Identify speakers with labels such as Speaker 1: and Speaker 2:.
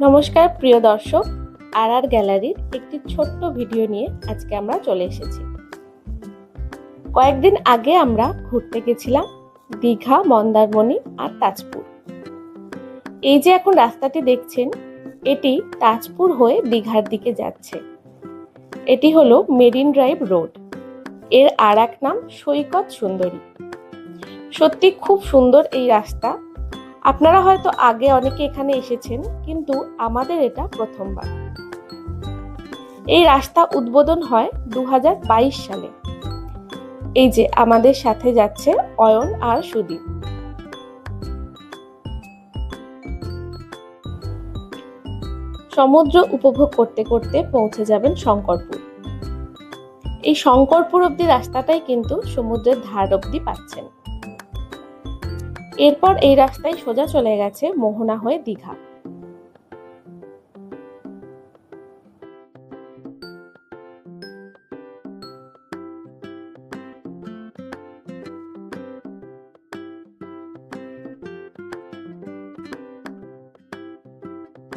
Speaker 1: নমস্কার, প্রিয় দর্শক আর আর গ্যালারির একটি ছোট্ট ভিডিও নিয়ে আজকে আমরা চলে এসেছি। কয়েকদিন আগে আমরা ঘুরতে গেছিলাম দীঘা, মন্দারমণি আর তাজপুর। এই যে এখন রাস্তাটি দেখছেন, এটি তাজপুর হয়ে দীঘার দিকে যাচ্ছে। এটি হলো মেরিন ড্রাইভ রোড। এর আর এক নাম সৈকত সুন্দরী। সত্যি খুব সুন্দর এই রাস্তা আপনারা হয়তো আগে অনেকে এখানে এসেছেন, কিন্তু আমাদের এটা প্রথমবার। এই রাস্তা উদ্বোধন হয় দু হাজার বাইশ সালে। এই যে আমাদের সাথে যাচ্ছে অয়ন আর সুদীপ। সমুদ্র উপভোগ করতে করতে পৌঁছে যাবেন শঙ্করপুর। এই শঙ্করপুর অব্দি রাস্তাটাই কিন্তু সমুদ্রের ধার অব্দি পাচ্ছেন। এরপর এই রাস্তায় সোজা চলে গেছে মোহনা হয়ে দীঘা।